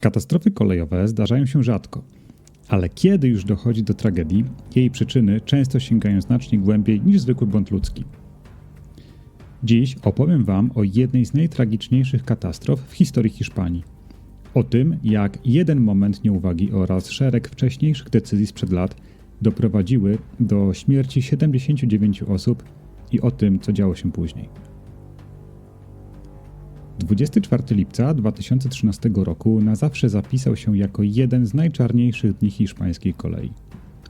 Katastrofy kolejowe zdarzają się rzadko, ale kiedy już dochodzi do tragedii, jej przyczyny często sięgają znacznie głębiej niż zwykły błąd ludzki. Dziś opowiem Wam o jednej z najtragiczniejszych katastrof w historii Hiszpanii. O tym, jak jeden moment nieuwagi oraz szereg wcześniejszych decyzji sprzed lat doprowadziły do śmierci 79 osób i o tym, co działo się później. 24 lipca 2013 roku na zawsze zapisał się jako jeden z najczarniejszych dni hiszpańskiej kolei.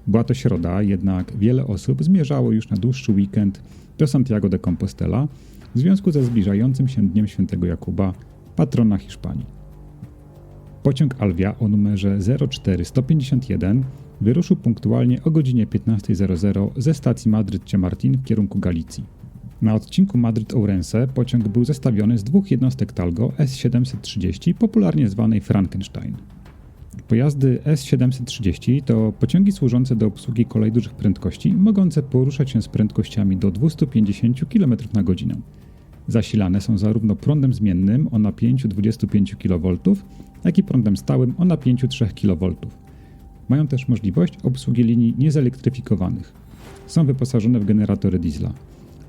Była to środa, jednak wiele osób zmierzało już na dłuższy weekend do Santiago de Compostela w związku ze zbliżającym się Dniem Świętego Jakuba, patrona Hiszpanii. Pociąg Alvia o numerze 04151 wyruszył punktualnie o godzinie 15.00 ze stacji Madryt-Ciamartin w kierunku Galicji. Na odcinku Madryt-Ourense pociąg był zestawiony z dwóch jednostek Talgo S730, popularnie zwanej Frankenstein. Pojazdy S730 to pociągi służące do obsługi kolei dużych prędkości, mogące poruszać się z prędkościami do 250 km na godzinę. Zasilane są zarówno prądem zmiennym o napięciu 25 kV, jak i prądem stałym o napięciu 3 kV. Mają też możliwość obsługi linii niezelektryfikowanych. Są wyposażone w generatory diesla.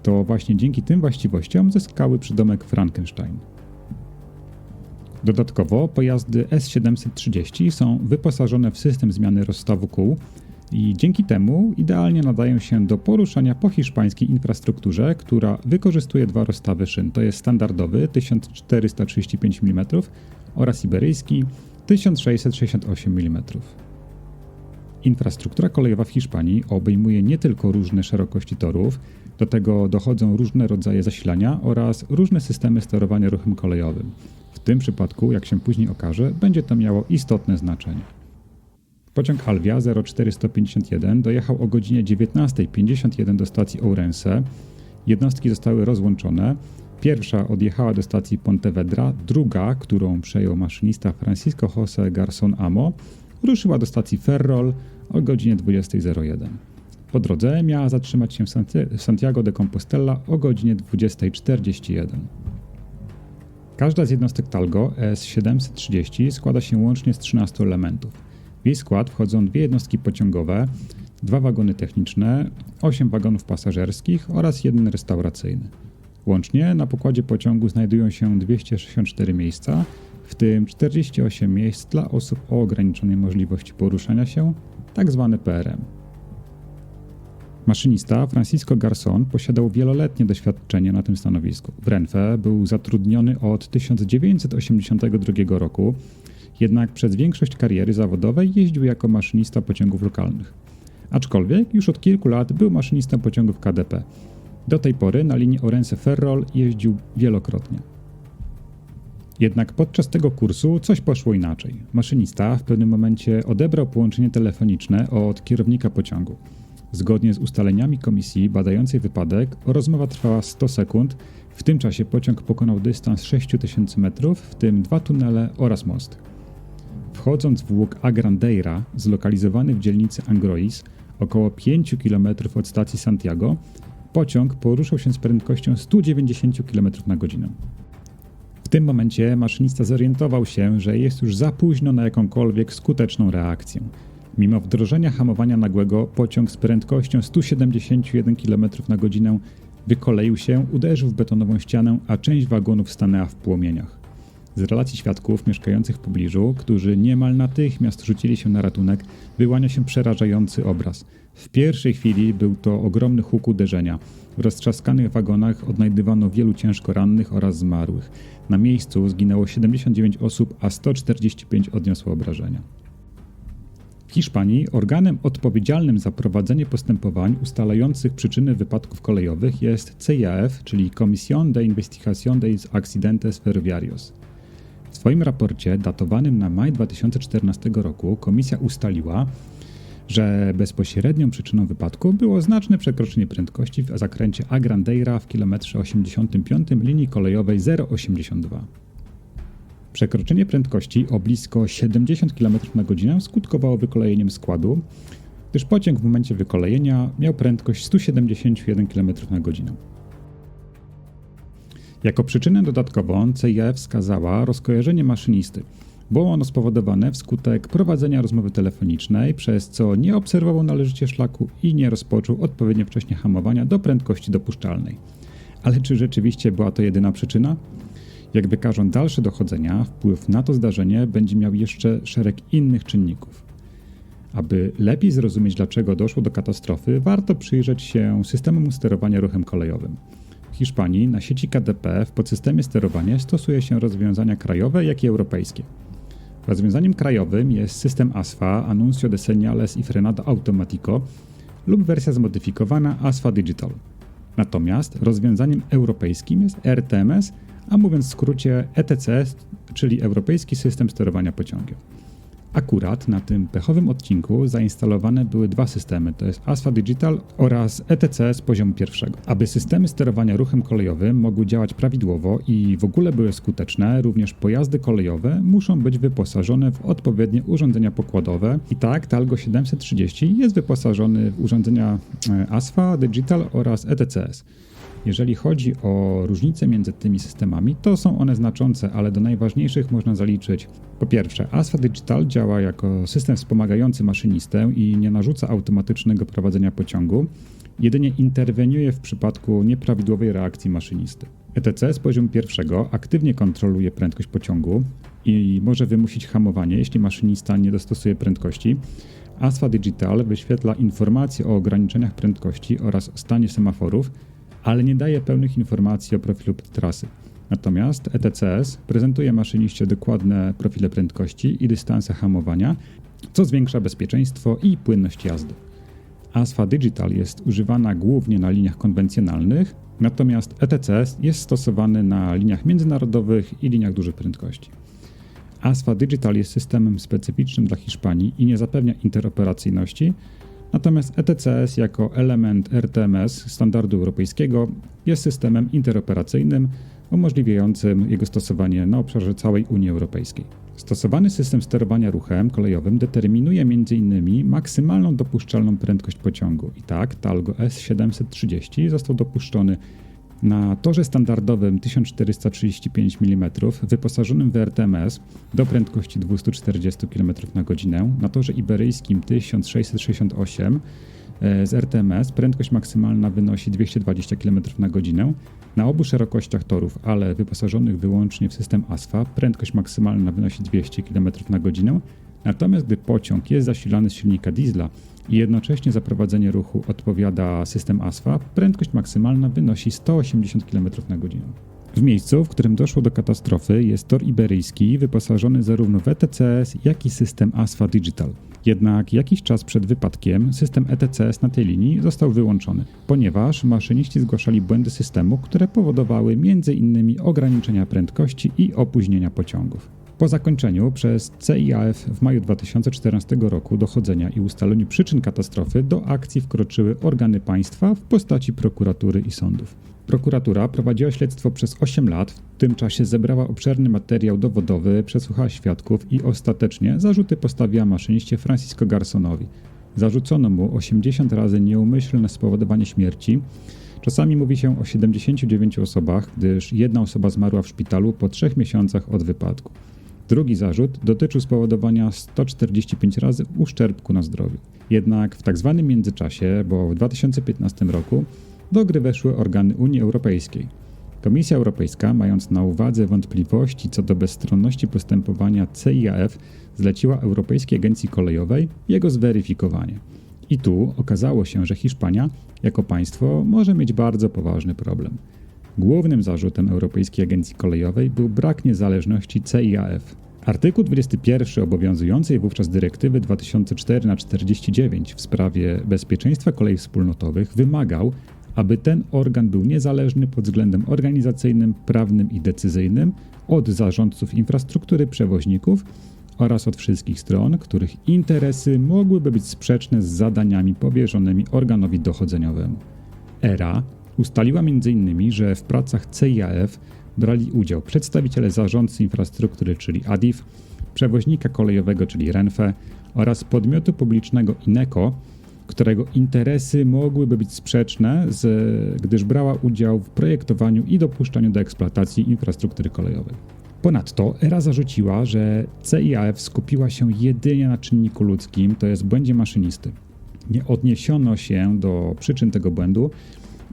To właśnie dzięki tym właściwościom zyskały przydomek Frankenstein. Dodatkowo pojazdy S730 są wyposażone w system zmiany rozstawu kół i dzięki temu idealnie nadają się do poruszania po hiszpańskiej infrastrukturze, która wykorzystuje dwa rozstawy szyn. To jest standardowy 1435 mm oraz iberyjski 1668 mm. Infrastruktura kolejowa w Hiszpanii obejmuje nie tylko różne szerokości torów, do tego dochodzą różne rodzaje zasilania oraz różne systemy sterowania ruchem kolejowym. W tym przypadku, jak się później okaże, będzie to miało istotne znaczenie. Pociąg Alvia 0451 dojechał o godzinie 19.51 do stacji Ourense. Jednostki zostały rozłączone. Pierwsza odjechała do stacji Pontevedra, druga, którą przejął maszynista Francisco José Garson Amo, ruszyła do stacji Ferrol o godzinie 20.01. Po drodze miała zatrzymać się w Santiago de Compostela o godzinie 20.41. Każda z jednostek Talgo S730 składa się łącznie z 13 elementów. W jej skład wchodzą dwie jednostki pociągowe, dwa wagony techniczne, 8 wagonów pasażerskich oraz jeden restauracyjny. Łącznie na pokładzie pociągu znajdują się 264 miejsca, w tym 48 miejsc dla osób o ograniczonej możliwości poruszania się, tzw. PRM. Maszynista Francisco Garson posiadał wieloletnie doświadczenie na tym stanowisku. W Renfe był zatrudniony od 1982 roku, jednak przez większość kariery zawodowej jeździł jako maszynista pociągów lokalnych. Aczkolwiek już od kilku lat był maszynistą pociągów KDP. Do tej pory na linii Orense-Ferrol jeździł wielokrotnie. Jednak podczas tego kursu coś poszło inaczej. Maszynista w pewnym momencie odebrał połączenie telefoniczne od kierownika pociągu. Zgodnie z ustaleniami komisji badającej wypadek, rozmowa trwała 100 sekund. W tym czasie pociąg pokonał dystans 6000 metrów, w tym dwa tunele oraz most. Wchodząc w łuk Agrandeira, zlokalizowany w dzielnicy Angrois, około 5 km od stacji Santiago, pociąg poruszał się z prędkością 190 km na godzinę. W tym momencie maszynista zorientował się, że jest już za późno na jakąkolwiek skuteczną reakcję. Mimo wdrożenia hamowania nagłego, pociąg z prędkością 171 km na godzinę wykoleił się, uderzył w betonową ścianę, a część wagonów stanęła w płomieniach. Z relacji świadków mieszkających w pobliżu, którzy niemal natychmiast rzucili się na ratunek, wyłania się przerażający obraz. W pierwszej chwili był to ogromny huk uderzenia. W roztrzaskanych wagonach odnajdywano wielu ciężko rannych oraz zmarłych. Na miejscu zginęło 79 osób, a 145 odniosło obrażenia. Hiszpanii organem odpowiedzialnym za prowadzenie postępowań ustalających przyczyny wypadków kolejowych jest CIAF, czyli Comisión de Investigación de Accidentes Ferroviarios. W swoim raporcie datowanym na maj 2014 roku komisja ustaliła, że bezpośrednią przyczyną wypadku było znaczne przekroczenie prędkości w zakręcie Agrandeira w kilometrze 85 linii kolejowej 082. Przekroczenie prędkości o blisko 70 km na godzinę skutkowało wykolejeniem składu, gdyż pociąg w momencie wykolejenia miał prędkość 171 km na godzinę. Jako przyczynę dodatkową CIF wskazała rozkojarzenie maszynisty. Było ono spowodowane wskutek prowadzenia rozmowy telefonicznej, przez co nie obserwował należycie szlaku i nie rozpoczął odpowiednio wcześnie hamowania do prędkości dopuszczalnej. Ale czy rzeczywiście była to jedyna przyczyna? Jak wykażą dalsze dochodzenia, wpływ na to zdarzenie będzie miał jeszcze szereg innych czynników. Aby lepiej zrozumieć, dlaczego doszło do katastrofy, warto przyjrzeć się systemom sterowania ruchem kolejowym. W Hiszpanii na sieci KDP w podsystemie sterowania stosuje się rozwiązania krajowe, jak i europejskie. Rozwiązaniem krajowym jest system ASFA Anuncio de Señales y Frenado Automático lub wersja zmodyfikowana ASFA Digital. Natomiast rozwiązaniem europejskim jest RTMS, a mówiąc w skrócie ETCS, czyli Europejski System Sterowania Pociągiem. Akurat na tym pechowym odcinku zainstalowane były dwa systemy, to jest ASFA Digital oraz ETC z poziomu pierwszego. Aby systemy sterowania ruchem kolejowym mogły działać prawidłowo i w ogóle były skuteczne, również pojazdy kolejowe muszą być wyposażone w odpowiednie urządzenia pokładowe. I tak Talgo 730 jest wyposażony w urządzenia e, ASFA Digital oraz ETCS. Jeżeli chodzi o różnice między tymi systemami, to są one znaczące, ale do najważniejszych można zaliczyć po pierwsze, ASFA Digital działa jako system wspomagający maszynistę i nie narzuca automatycznego prowadzenia pociągu, jedynie interweniuje w przypadku nieprawidłowej reakcji maszynisty. ETC z poziomu pierwszego aktywnie kontroluje prędkość pociągu i może wymusić hamowanie, jeśli maszynista nie dostosuje prędkości. ASFA Digital wyświetla informacje o ograniczeniach prędkości oraz stanie semaforów, ale nie daje pełnych informacji o profilu trasy. Natomiast ETCS prezentuje maszyniście dokładne profile prędkości i dystanse hamowania, co zwiększa bezpieczeństwo i płynność jazdy. ASFA Digital jest używana głównie na liniach konwencjonalnych, natomiast ETCS jest stosowany na liniach międzynarodowych i liniach dużych prędkości. ASFA Digital jest systemem specyficznym dla Hiszpanii i nie zapewnia interoperacyjności, Natomiast ETCS jako element RTMS standardu europejskiego jest systemem interoperacyjnym umożliwiającym jego stosowanie na obszarze całej Unii Europejskiej. Stosowany system sterowania ruchem kolejowym determinuje m.in. maksymalną dopuszczalną prędkość pociągu. I tak Talgo S730 został dopuszczony na torze standardowym 1435 mm wyposażonym w RTMS do prędkości 240 km na godzinę, na torze iberyjskim 1668 e, z RTMS prędkość maksymalna wynosi 220 km na godzinę. Na obu szerokościach torów, ale wyposażonych wyłącznie w system ASFA, prędkość maksymalna wynosi 200 km na godzinę. Natomiast gdy pociąg jest zasilany z silnika diesla, i jednocześnie za prowadzenie ruchu odpowiada system ASFA, prędkość maksymalna wynosi 180 km na godzinę. W miejscu, w którym doszło do katastrofy, jest tor iberyjski wyposażony zarówno w ETCS, jak i system ASFA Digital. Jednak jakiś czas przed wypadkiem system ETCS na tej linii został wyłączony, ponieważ maszyniści zgłaszali błędy systemu, które powodowały m.in. ograniczenia prędkości i opóźnienia pociągów. Po zakończeniu przez CIAF w maju 2014 roku dochodzenia i ustaleniu przyczyn katastrofy do akcji wkroczyły organy państwa w postaci prokuratury i sądów. Prokuratura prowadziła śledztwo przez 8 lat, w tym czasie zebrała obszerny materiał dowodowy, przesłuchała świadków i ostatecznie zarzuty postawiła maszyniście Francisco Garsonowi. Zarzucono mu 80 razy nieumyślne spowodowanie śmierci. Czasami mówi się o 79 osobach, gdyż jedna osoba zmarła w szpitalu po 3 miesiącach od wypadku. Drugi zarzut dotyczył spowodowania 145 razy uszczerbku na zdrowiu. Jednak w tak zwanym międzyczasie, bo w 2015 roku, do gry weszły organy Unii Europejskiej. Komisja Europejska, mając na uwadze wątpliwości co do bezstronności postępowania CIAF, zleciła Europejskiej Agencji Kolejowej jego zweryfikowanie. I tu okazało się, że Hiszpania jako państwo może mieć bardzo poważny problem. Głównym zarzutem Europejskiej Agencji Kolejowej był brak niezależności CIAF. Artykuł 21 obowiązującej wówczas dyrektywy 2004-49 w sprawie bezpieczeństwa kolei wspólnotowych wymagał, aby ten organ był niezależny pod względem organizacyjnym, prawnym i decyzyjnym od zarządców infrastruktury przewoźników oraz od wszystkich stron, których interesy mogłyby być sprzeczne z zadaniami powierzonymi organowi dochodzeniowemu. ERA Ustaliła m.in., że w pracach CIAF brali udział przedstawiciele zarządcy infrastruktury, czyli ADIF, przewoźnika kolejowego, czyli RENFE oraz podmiotu publicznego INECO, którego interesy mogłyby być sprzeczne, z, gdyż brała udział w projektowaniu i dopuszczaniu do eksploatacji infrastruktury kolejowej. Ponadto ERA zarzuciła, że CIAF skupiła się jedynie na czynniku ludzkim, to jest błędzie maszynisty. Nie odniesiono się do przyczyn tego błędu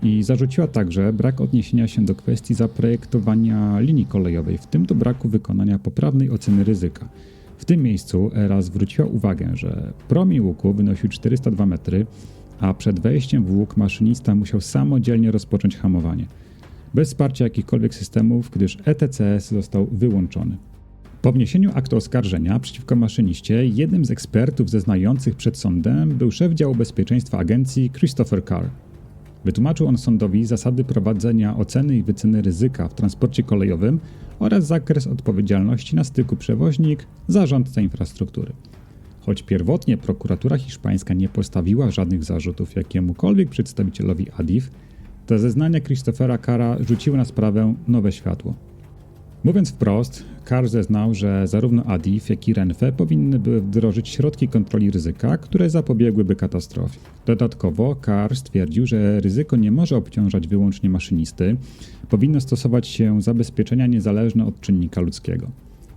i zarzuciła także brak odniesienia się do kwestii zaprojektowania linii kolejowej, w tym do braku wykonania poprawnej oceny ryzyka. W tym miejscu ERA zwróciła uwagę, że promień łuku wynosił 402 metry, a przed wejściem w łuk maszynista musiał samodzielnie rozpocząć hamowanie – bez wsparcia jakichkolwiek systemów, gdyż ETCS został wyłączony. Po wniesieniu aktu oskarżenia przeciwko maszyniście, jednym z ekspertów zeznających przed sądem był szef działu bezpieczeństwa agencji Christopher Carr. Wytłumaczył on sądowi zasady prowadzenia oceny i wyceny ryzyka w transporcie kolejowym oraz zakres odpowiedzialności na styku przewoźnik zarządca infrastruktury. Choć pierwotnie prokuratura hiszpańska nie postawiła żadnych zarzutów jakiemukolwiek przedstawicielowi ADIF, te zeznania Christophera Kara rzuciły na sprawę nowe światło. Mówiąc wprost, Carr zeznał, że zarówno ADIF, jak i Renfe powinny były wdrożyć środki kontroli ryzyka, które zapobiegłyby katastrofie. Dodatkowo Carr stwierdził, że ryzyko nie może obciążać wyłącznie maszynisty, powinno stosować się zabezpieczenia niezależne od czynnika ludzkiego.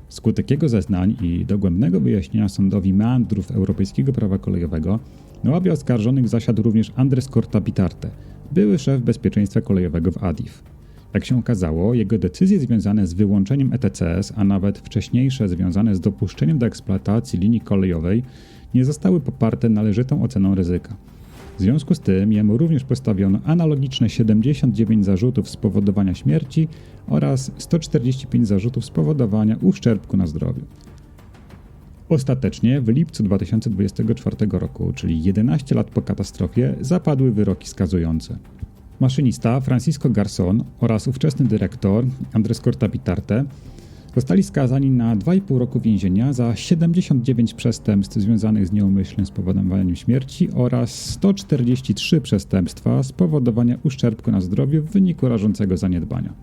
Skutek jego zeznań i dogłębnego wyjaśnienia sądowi meandrów europejskiego prawa kolejowego na ławie oskarżonych zasiadł również Andres Corta Bitarte, były szef bezpieczeństwa kolejowego w ADIF. Jak się okazało, jego decyzje związane z wyłączeniem ETCS, a nawet wcześniejsze związane z dopuszczeniem do eksploatacji linii kolejowej, nie zostały poparte należytą oceną ryzyka. W związku z tym jemu również postawiono analogiczne 79 zarzutów spowodowania śmierci oraz 145 zarzutów spowodowania uszczerbku na zdrowiu. Ostatecznie w lipcu 2024 roku, czyli 11 lat po katastrofie, zapadły wyroki skazujące. Maszynista Francisco Garson oraz ówczesny dyrektor Andres Cortapitarte zostali skazani na 2,5 roku więzienia za 79 przestępstw związanych z nieumyślnym spowodowaniem śmierci oraz 143 przestępstwa spowodowania uszczerbku na zdrowiu w wyniku rażącego zaniedbania.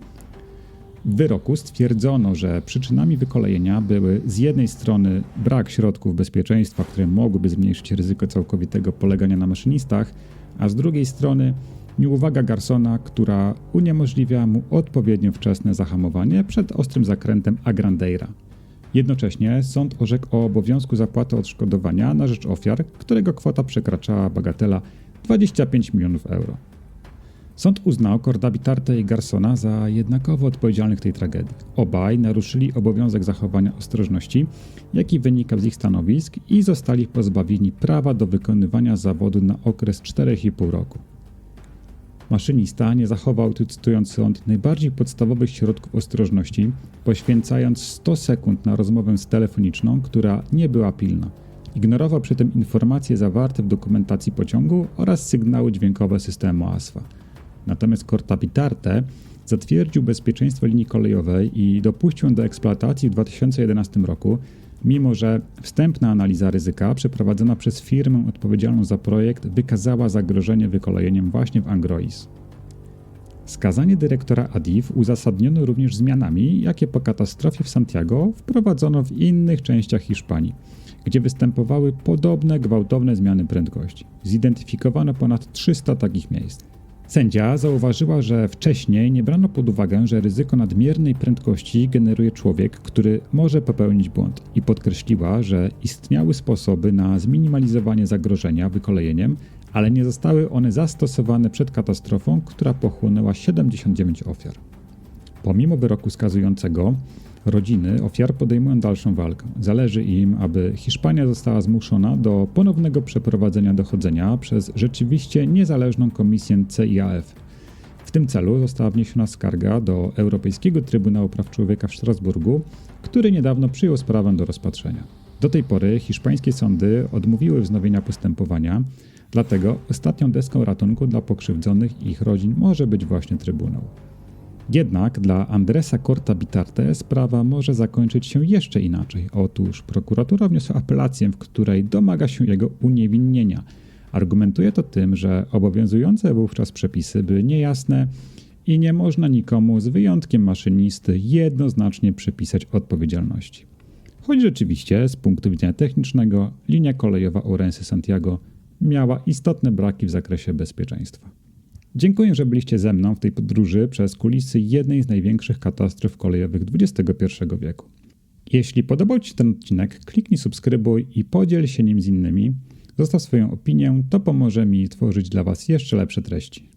W wyroku stwierdzono, że przyczynami wykolejenia były z jednej strony brak środków bezpieczeństwa, które mogłyby zmniejszyć ryzyko całkowitego polegania na maszynistach, a z drugiej strony nieuwaga Garsona, która uniemożliwia mu odpowiednio wczesne zahamowanie przed ostrym zakrętem Agrandeira. Jednocześnie sąd orzekł o obowiązku zapłaty odszkodowania na rzecz ofiar, którego kwota przekraczała bagatela 25 milionów euro. Sąd uznał Cordabitarte i Garsona za jednakowo odpowiedzialnych tej tragedii. Obaj naruszyli obowiązek zachowania ostrożności, jaki wynika z ich stanowisk i zostali pozbawieni prawa do wykonywania zawodu na okres 4,5 roku. Maszynista nie zachował, cytując sąd, najbardziej podstawowych środków ostrożności, poświęcając 100 sekund na rozmowę telefoniczną, która nie była pilna. Ignorował przy tym informacje zawarte w dokumentacji pociągu oraz sygnały dźwiękowe systemu ASFA. Natomiast Cortapitarte zatwierdził bezpieczeństwo linii kolejowej i dopuścił ją do eksploatacji w 2011 roku, mimo że wstępna analiza ryzyka przeprowadzona przez firmę odpowiedzialną za projekt wykazała zagrożenie wykolejeniem właśnie w Angrois. Skazanie dyrektora ADIF uzasadniono również zmianami, jakie po katastrofie w Santiago wprowadzono w innych częściach Hiszpanii, gdzie występowały podobne gwałtowne zmiany prędkości. Zidentyfikowano ponad 300 takich miejsc. Sędzia zauważyła, że wcześniej nie brano pod uwagę, że ryzyko nadmiernej prędkości generuje człowiek, który może popełnić błąd i podkreśliła, że istniały sposoby na zminimalizowanie zagrożenia wykolejeniem, ale nie zostały one zastosowane przed katastrofą, która pochłonęła 79 ofiar. Pomimo wyroku skazującego, Rodziny ofiar podejmują dalszą walkę. Zależy im, aby Hiszpania została zmuszona do ponownego przeprowadzenia dochodzenia przez rzeczywiście niezależną komisję CIAF. W tym celu została wniesiona skarga do Europejskiego Trybunału Praw Człowieka w Strasburgu, który niedawno przyjął sprawę do rozpatrzenia. Do tej pory hiszpańskie sądy odmówiły wznowienia postępowania, dlatego ostatnią deską ratunku dla pokrzywdzonych i ich rodzin może być właśnie Trybunał. Jednak dla Andresa Corta Bitarte sprawa może zakończyć się jeszcze inaczej. Otóż prokuratura wniosła apelację, w której domaga się jego uniewinnienia. Argumentuje to tym, że obowiązujące wówczas przepisy były niejasne i nie można nikomu, z wyjątkiem maszynisty, jednoznacznie przypisać odpowiedzialności. Choć rzeczywiście, z punktu widzenia technicznego, linia kolejowa Orense Santiago miała istotne braki w zakresie bezpieczeństwa. Dziękuję, że byliście ze mną w tej podróży przez kulisy jednej z największych katastrof kolejowych XXI wieku. Jeśli podobał Ci się ten odcinek, kliknij subskrybuj i podziel się nim z innymi. Zostaw swoją opinię, to pomoże mi tworzyć dla Was jeszcze lepsze treści.